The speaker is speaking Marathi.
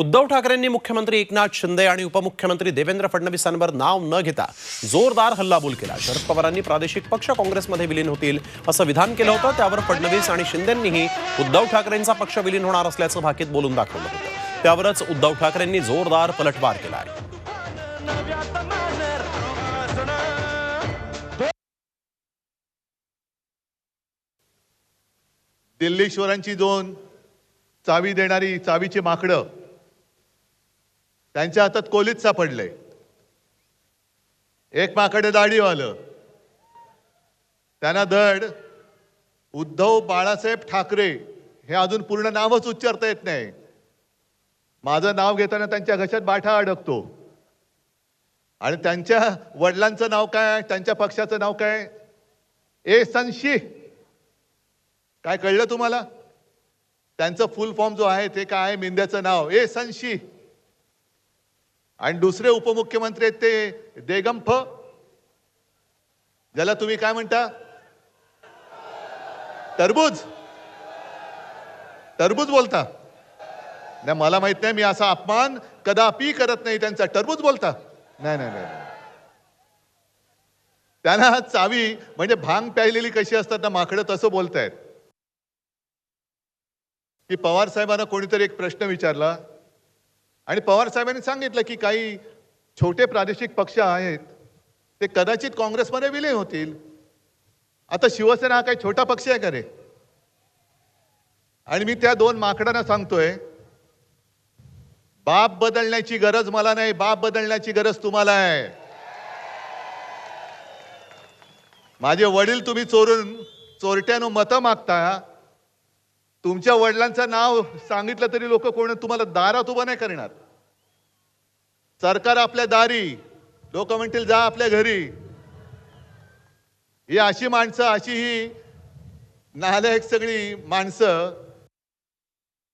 उद्धव ठाकरेंनी मुख्यमंत्री एकनाथ शिंदे आणि उपमुख्यमंत्री देवेंद्र फडणवीसांवर नाव न घेता जोरदार हल्लाबोल केला. शरद पवारांनी प्रादेशिक पक्ष काँग्रेसमध्ये विलीन होतील असं विधान केलं होतं. त्यावर फडणवीस आणि शिंदेंनीही उद्धव ठाकरेंचा पक्ष विलीन होणार असल्याचं भाकीत बोलून दाखवलं होतं. त्यावरच उद्धव ठाकरेंनी जोरदार पलटवार केला आहे दिल्लीश्वरांची दोन चावी देणारी चावीची माकडं त्यांच्या हातात कोलीत सापडले. एक माकडे दाढीवालं त्यांना धड उद्धव बाळासाहेब ठाकरे हे अजून पूर्ण नावच उच्चारता येत नाही. माझं नाव घेताना त्यांच्या घशात बाठा अडकतो. आणि त्यांच्या वडिलांचं नाव काय? त्यांच्या पक्षाचं नाव काय? ए संशी काय कळलं तुम्हाला? त्यांचं फुल फॉर्म जो आहे ते काय आहे? नाव. ए संशी आणि दुसरे उपमुख्यमंत्री आहेत ते देगंफ. ज्याला तुम्ही काय म्हणता? टरबूज टरबूज बोलता. नाही मला माहीत नाही मी असा अपमान कदापि करत नाही त्यांचा. टरबूज बोलता. नाही नाही नाही नाही. त्यांना चावी म्हणजे भांग प्यायलेली कशी असतात ना माकडं तसं बोलतायत. की पवार साहेबांना कोणीतरी एक प्रश्न विचारला आणि पवार साहेबांनी सांगितलं की काही छोटे प्रादेशिक पक्ष आहेत ते कदाचित काँग्रेसमध्ये विलीन होतील. आता शिवसेना हा काही छोटा पक्ष आहे का रे? आणि मी त्या दोन माकडांना सांगतोय बाप बदलण्याची गरज मला नाही बाप बदलण्याची गरज तुम्हाला आहे. माझे वडील तुम्ही चोरून चोरट्यानं मतं मागता तुमच्या वडिलांचं नाव सांगितलं तरी लोक कोण तुम्हाला दारात उभं नाही करणार. सरकार आपल्या दारी लोक म्हणतील जा आपल्या घरी. ही अशी माणसं अशी ही नालायक सगळी माणसं